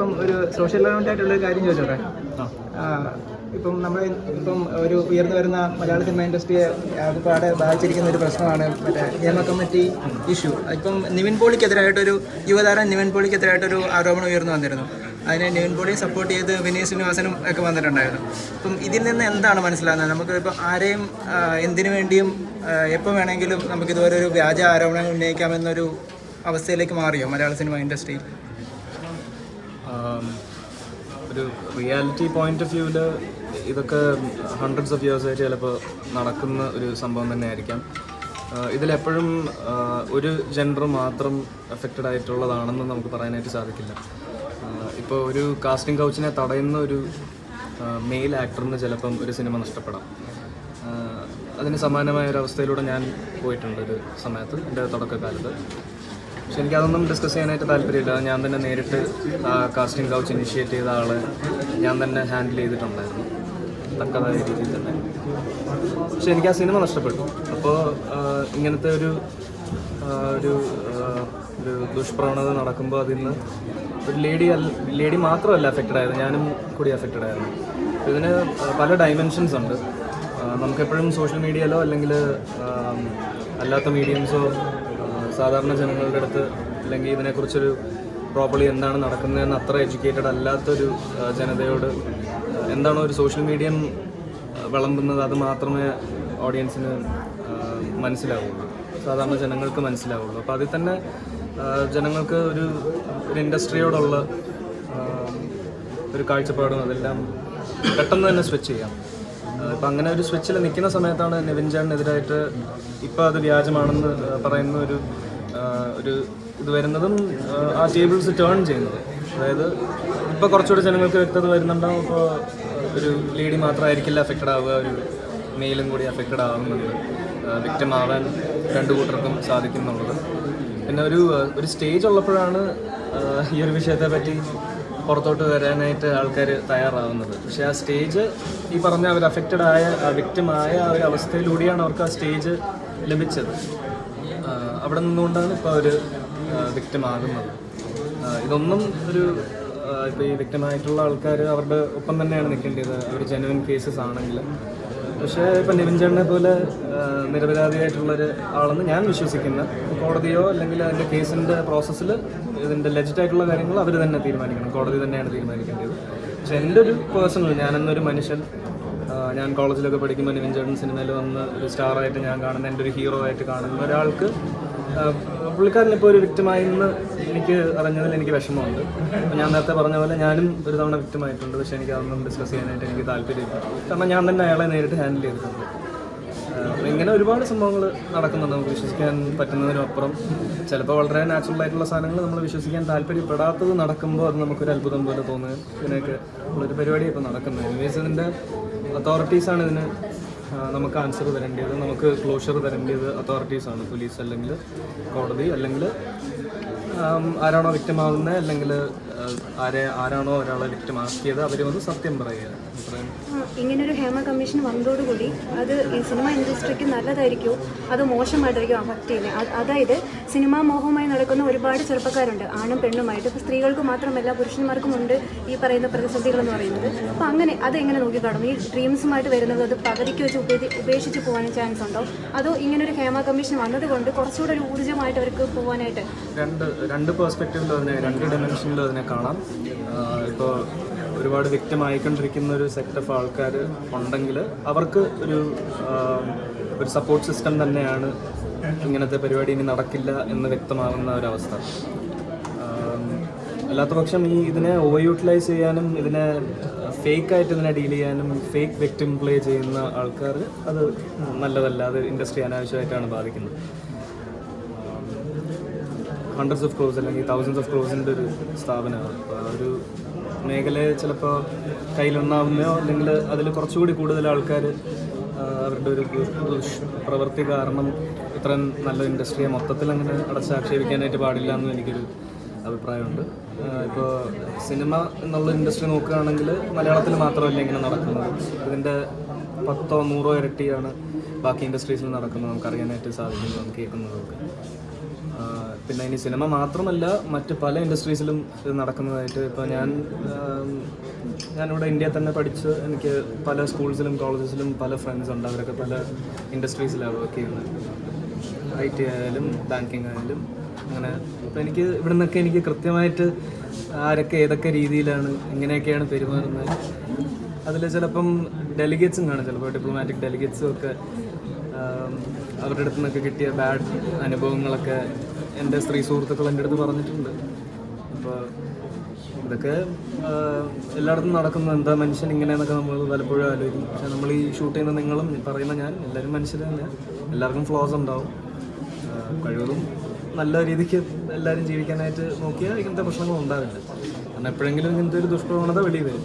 ഇപ്പം ഒരു social relevant ആയിട്ടുള്ള ഒരു കാര്യം ചോദിച്ചോട്ടെ? ഇപ്പം നമ്മൾ ഇപ്പം ഒരു ഉയർന്നു വരുന്ന മലയാള സിനിമ ഇൻഡസ്ട്രിയെ ഒരുപാട് ബാധിച്ചിരിക്കുന്ന ഒരു പ്രശ്നമാണ് മറ്റേ നിയമ കമ്മിറ്റി ഇഷ്യൂ ഇപ്പം നിവിൻ പോളിക്കെതിരായിട്ടൊരു യുവതാരം നിവിൻ പോളിക്കെതിരായിട്ടൊരു ആരോപണം ഉയർന്നു വന്നിരുന്നു. അതിനെ നിവിൻ പോളിയെ സപ്പോർട്ട് ചെയ്ത് വിനീത് ശ്രീനിവാസനും ഒക്കെ വന്നിട്ടുണ്ടായിരുന്നു. അപ്പം ഇതിൽ നിന്ന് എന്താണ് മനസ്സിലാകുന്നത്? നമുക്ക് ഇപ്പം ആരെയും എന്തിനു വേണ്ടിയും എപ്പോൾ വേണമെങ്കിലും നമുക്ക് ഇതുപോലെ ഒരു വ്യാജ ആരോപണം ഉന്നയിക്കാമെന്നൊരു അവസ്ഥയിലേക്ക് മാറിയോ മലയാള സിനിമ ഇൻഡസ്ട്രിയിൽ ഒരു റിയാലിറ്റി പോയിന്റ് ഓഫ് വ്യൂവിൽ ഇതൊക്കെ ഹൺഡ്രഡ്സ് ഓഫ് ഇയേഴ്സ് ആയിട്ട് ചിലപ്പോൾ നടക്കുന്ന ഒരു സംഭവം തന്നെ ആയിരിക്കാം ഇതിലെപ്പോഴും ഒരു ജെൻഡർ മാത്രം എഫക്റ്റഡ് ആയിട്ടുള്ളതാണെന്ന് നമുക്ക് പറയാനായിട്ട് സാധിക്കില്ല. ഇപ്പോൾ ഒരു കാസ്റ്റിംഗ് കൗച്ചിനെ തടയുന്ന ഒരു മെയിൽ ആക്ടറിന് ചിലപ്പം ഒരു സിനിമ നഷ്ടപ്പെടാം. അതിന് സമാനമായ ഒരു അവസ്ഥയിലൂടെ ഞാൻ പോയിട്ടുണ്ട് ഒരു സമയത്ത് എന്റെ തുടക്കകാലത്ത്. പക്ഷെ എനിക്കതൊന്നും ഡിസ്കസ് ചെയ്യാനായിട്ട് താല്പര്യമില്ല. ഞാൻ തന്നെ നേരിട്ട് കാസ്റ്റിംഗ് കൗച്ച് ഇനിഷ്യേറ്റ് ചെയ്ത ആളെ ഞാൻ തന്നെ ഹാൻഡിൽ ചെയ്തിട്ടുണ്ടായിരുന്നു. തക്കതായ രീതിയിൽ തന്നെ. പക്ഷെ എനിക്ക് ആ സിനിമ നഷ്ടപ്പെട്ടു. അപ്പോൾ ഇങ്ങനത്തെ ഒരു ഒരു ഒരു ദുഷ്പ്രവണത നടക്കുമ്പോൾ അതിൽ നിന്ന് ഒരു ലേഡി ലേഡി മാത്രമല്ല അഫക്റ്റഡ് ആയത്. ഞാനും കൂടി അഫക്റ്റഡ് ആയിരുന്നു. ഇതിന് പല ഡയമെൻഷൻസ് ഉണ്ട്. നമുക്കെപ്പോഴും സോഷ്യൽ മീഡിയയിലോ അല്ലെങ്കിൽ അല്ലാത്ത മീഡിയംസോ സാധാരണ ജനങ്ങളുടെ അടുത്ത് അല്ലെങ്കിൽ ഇതിനെക്കുറിച്ചൊരു പ്രോപ്പർലി എന്താണ് നടക്കുന്നതെന്ന് അത്ര എഡ്യൂക്കേറ്റഡ് അല്ലാത്തൊരു ജനതയോട് എന്താണോ ഒരു സോഷ്യൽ മീഡിയം വിളമ്പുന്നത് അത് മാത്രമേ ഓഡിയൻസിന് മനസ്സിലാവുള്ളൂ. സാധാരണ ജനങ്ങൾക്ക് മനസ്സിലാവുള്ളൂ. അപ്പോൾ അതിൽ തന്നെ ജനങ്ങൾക്ക് ഒരു ഇൻഡസ്ട്രിയോടുള്ള ഒരു കാഴ്ചപ്പാടും അതെല്ലാം പെട്ടെന്ന് തന്നെ സ്വിച്ച് ചെയ്യാം. ഇപ്പം അങ്ങനെ ഒരു സ്വിച്ചിൽ നിൽക്കുന്ന സമയത്താണ് നിവിൻ ചാണിനെതിരായിട്ട് ഇപ്പോൾ അത് വ്യാജമാണെന്ന് പറയുന്ന ഒരു ഒരു ഇത് വരുന്നതും ആ, ടേബിൾസ് ടേൺ ചെയ്യുന്നത്. അതായത് ഇപ്പോൾ കുറച്ചുകൂടി ജനങ്ങൾക്ക് വ്യക്തത വരുന്നുണ്ടാവും. ഇപ്പോൾ ഒരു ലേഡി മാത്രമായിരിക്കില്ല അഫക്റ്റഡ് ആവുക ഒരു മെയിലും കൂടി അഫക്റ്റഡ് ആവുന്നുണ്ട്. വിക്റ്റം ആവാൻ രണ്ടു കൂട്ടർക്കും സാധിക്കുന്നുള്ളത്. പിന്നെ ഒരു ഒരു സ്റ്റേജ് ഉള്ളപ്പോഴാണ് ഈ ഒരു വിഷയത്തെ പറ്റി പുറത്തോട്ട് വരാനായിട്ട് ആൾക്കാർ തയ്യാറാവുന്നത്. പക്ഷേ ആ സ്റ്റേജ് ഈ പറഞ്ഞ അവർ അഫക്റ്റഡ് ആയ വിക്റ്റമായ ആ ഒരു അവസ്ഥയിലൂടെയാണ് അവർക്ക് ആ സ്റ്റേജ് ലഭിച്ചത്. അവിടെ നിന്നുകൊണ്ടാണ് ഇപ്പോൾ ഒരു വ്യക്തമാകുന്നത്. ഇതൊന്നും ഒരു ഇപ്പോൾ ഈ വ്യക്തമായിട്ടുള്ള ആൾക്കാർ അവരുടെ ഒപ്പം തന്നെയാണ് നിൽക്കേണ്ടത്. അവർ ജെനുവൻ കേസസ് ആണെങ്കിൽ. പക്ഷേ ഇപ്പം നിവിൻ ചേട്ടനെ പോലെ നിരപരാധിയായിട്ടുള്ളൊരു ആളെന്ന് ഞാൻ വിശ്വസിക്കുന്ന. കോടതിയോ അല്ലെങ്കിൽ അതിന്റെ കേസിന്റെ പ്രോസസ്സിൽ ഇതിന്റെ ലജിറ്റായിട്ടുള്ള കാര്യങ്ങൾ അവർ തന്നെ തീരുമാനിക്കണം. കോടതി തന്നെയാണ് തീരുമാനിക്കേണ്ടത്. പക്ഷെ എന്റെ ഒരു പേഴ്സണൽ ഞാനെന്നൊരു മനുഷ്യൻ ഞാൻ കോളേജിലൊക്കെ പഠിക്കുമ്പോൾ നിവിൻ ചേട്ടൻ സിനിമയിൽ വന്ന് ഒരു സ്റ്റാറായിട്ട് ഞാൻ കാണുന്ന എന്റെ ഒരു ഹീറോ ആയിട്ട് കാണുന്ന ഒരാൾക്ക് പുള്ളിക്കാരനിപ്പോൾ ഒരു വിക്റ്റമായി എന്ന് എനിക്ക് അറിഞ്ഞതിൽ എനിക്ക് വിഷമമുണ്ട്. ഞാൻ നേരത്തെ പറഞ്ഞ പോലെ ഞാനും ഒരു തവണ വിക്റ്റമായിട്ടുണ്ട് പക്ഷേ എനിക്ക് അതൊന്നും ഡിസ്കസ് ചെയ്യാനായിട്ട് എനിക്ക് താല്പര്യമില്ല. കാരണം ഞാൻ തന്നെ അയാളെ നേരിട്ട് ഹാൻഡിൽ ചെയ്തിട്ടുണ്ട്. ഇങ്ങനെ ഒരുപാട് സംഭവങ്ങൾ നടക്കുന്നുണ്ട് നമുക്ക് വിശ്വസിക്കാൻ പറ്റുന്നതിനപ്പുറം ചിലപ്പോൾ വളരെ നാച്ചുറൽ ആയിട്ടുള്ള സാധനങ്ങൾ നമ്മൾ വിശ്വസിക്കാൻ താല്പര്യപ്പെടാത്തത് നടക്കുമ്പോൾ അത് നമുക്കൊരു അത്ഭുതം പോലെ തോന്നുക ഇതിനൊക്കെ ഉള്ളൊരു പരിപാടി ഇപ്പോൾ നടക്കുന്നത്. എനിവേസ് ഇതിന്റെ അതോറിറ്റീസാണ് ഇതിന് നമുക്ക് ആൻസർ തരേണ്ടത് നമുക്ക് ക്ലോഷർ തരേണ്ടത് അതോറിറ്റീസാണ് പോലീസ് അല്ലെങ്കിൽ കോടതി അല്ലെങ്കിൽ ആരാണോ വ്യക്തമാകുന്നത് അല്ലെങ്കിൽ ആരെ ആരാണോ ഒരാളെ വ്യക്തമാക്കിയത് അവർ വന്ന് സത്യം പറയുക ഇങ്ങനൊരു ഹേമ കമ്മീഷൻ വന്നതോടുകൂടി അത് ഈ സിനിമ ഇൻഡസ്ട്രിക്ക് നല്ലതായിരിക്കുമോ അത് മോശമായിട്ടായിരിക്കും അഫക്റ്റ് ചെയ്യുന്നത്. അത് അതായത് സിനിമാ മോഹമായി നടക്കുന്ന ഒരുപാട് ചെറുപ്പക്കാരുണ്ട് ആണും പെണ്ണുമായിട്ട്. ഇപ്പോൾ സ്ത്രീകൾക്ക് മാത്രമല്ല പുരുഷന്മാർക്കും ഉണ്ട് ഈ പറയുന്ന പ്രതിസന്ധികൾ എന്ന് പറയുന്നത്. അപ്പോൾ അങ്ങനെ അത് എങ്ങനെ നോക്കിക്കാണും? ഈ ഡ്രീംസുമായിട്ട് വരുന്നത് അത് പകുതിക്ക് വെച്ച് ഉപേ- ഉപേക്ഷിച്ച് പോകാൻ ചാൻസ് ഉണ്ടോ? അതോ ഇങ്ങനൊരു ഹേമ കമ്മീഷൻ വന്നതുകൊണ്ട് കുറച്ചുകൂടെ ഒരു ഊർജമായിട്ട് അവർക്ക് പോകാനായിട്ട്? രണ്ട് രണ്ട് പേഴ്സ്പെക്റ്റീവിലും അതിനെ രണ്ട് ഡയമെൻഷനിലും അതിനെ കാണാം. ഇപ്പോൾ ഒരുപാട് വ്യക്തമായിക്കൊണ്ടിരിക്കുന്ന ഒരു സെക്ടർ ഓഫ് ആൾക്കാർ ഉണ്ടെങ്കിൽ അവർക്ക് ഒരു ഒരു സപ്പോർട്ട് സിസ്റ്റം തന്നെയാണ് ഇങ്ങനത്തെ പരിപാടി ഇനി നടക്കില്ല എന്ന് വ്യക്തമാകുന്ന ഒരവസ്ഥ. അല്ലാത്ത പക്ഷം ഈ ഇതിനെ ഓവർ യൂട്ടിലൈസ് ചെയ്യാനും ഇതിനെ ഫേക്ക് ആയിട്ട് ഇതിനെ ഡീൽ ചെയ്യാനും ഫേക്ക് വ്യക്തിം പ്ലേ ചെയ്യുന്ന ആൾക്കാർ അത് നല്ലതല്ല അത് ഇൻഡസ്ട്രി അനാവശ്യമായിട്ടാണ് ബാധിക്കുന്നത്. ഹൺഡ്രഡ്സ് ഓഫ് ക്രോസ് അല്ലെങ്കിൽ തൗസൻഡ്സ് ഓഫ് ക്രോസിന്റെ ഒരു സ്ഥാപനമാണ്. അപ്പോൾ ഒരു മേഖലയെ ചിലപ്പോൾ കയ്യിലുണ്ടാവുന്നയോ അല്ലെങ്കിൽ അതിൽ കുറച്ചുകൂടി കൂടുതൽ ആൾക്കാർ അവരുടെ ഒരു പ്രവൃത്തി കാരണം ഇത്രയും നല്ല ഇൻഡസ്ട്രിയെ മൊത്തത്തിൽ അങ്ങനെ അടച്ചാക്ഷേപിക്കാനായിട്ട് പാടില്ല എന്ന് എനിക്കൊരു അഭിപ്രായമുണ്ട്. ഇപ്പോൾ സിനിമ എന്നുള്ള ഇൻഡസ്ട്രി നോക്കുകയാണെങ്കിൽ മലയാളത്തിൽ മാത്രമല്ല ഇങ്ങനെ നടക്കുന്നത്. ഇതിന്റെ പത്തോ നൂറോ ഇരട്ടിയാണ് ബാക്കി ഇൻഡസ്ട്രീസിൽ നടക്കുന്നത്. നമുക്കറിയാനായിട്ട് സാധിക്കുന്നത് കേൾക്കുന്നതൊക്കെ. പിന്നെ ഇനി സിനിമ മാത്രമല്ല മറ്റ് പല ഇൻഡസ്ട്രീസിലും നടക്കുന്നതായിട്ട് ഇപ്പോൾ ഞാൻ ഞാനിവിടെ ഇന്ത്യയിൽ തന്നെ പഠിച്ച് എനിക്ക് പല സ്കൂൾസിലും കോളേജസിലും പല ഫ്രണ്ട്സ് ഉണ്ട്. അവരൊക്കെ പല ഇൻഡസ്ട്രീസിലാണ് വർക്ക് ചെയ്യുന്നത്. ഐ ടി ആയാലും ബാങ്കിങ് ആയാലും അങ്ങനെ. അപ്പോൾ എനിക്ക് ഇവിടെ നിന്നൊക്കെ എനിക്ക് കൃത്യമായിട്ട് ആരൊക്കെ ഏതൊക്കെ രീതിയിലാണ് എങ്ങനെയൊക്കെയാണ് പെരുമാറുന്നത്. അതിൽ ചിലപ്പം ഡെലിഗേറ്റ്സും കാണും. ചിലപ്പോൾ ഡിപ്ലോമാറ്റിക് ഡെലിഗേറ്റ്സും ഒക്കെ അവരുടെ അടുത്ത് നിന്നൊക്കെ കിട്ടിയ ബാഡ് അനുഭവങ്ങളൊക്കെ എന്റെ സ്ത്രീ സുഹൃത്തുക്കൾ എന്റെ അടുത്ത് പറഞ്ഞിട്ടുണ്ട്. അപ്പോൾ ഇതൊക്കെ എല്ലായിടത്തും നടക്കുന്ന എന്താ മനുഷ്യൻ ഇങ്ങനെയെന്നൊക്കെ നമ്മൾ പലപ്പോഴും ആലോചിക്കും. പക്ഷെ നമ്മൾ ഈ ഷൂട്ട് ചെയ്യുന്ന നിങ്ങളും പറയുന്ന ഞാൻ എല്ലാവരും മനുഷ്യർ തന്നെ. എല്ലാവർക്കും ഫ്ലോസ് ഉണ്ടാവും. കഴിവതും നല്ല രീതിക്ക് എല്ലാവരും ജീവിക്കാനായിട്ട് നോക്കിയാൽ ഇങ്ങനത്തെ പ്രശ്നങ്ങൾ ഉണ്ടാവില്ല. കാരണം എപ്പോഴെങ്കിലും ഇങ്ങനത്തെ ഒരു ദുഷ്പ്രവണത വെളിയിൽ വരും.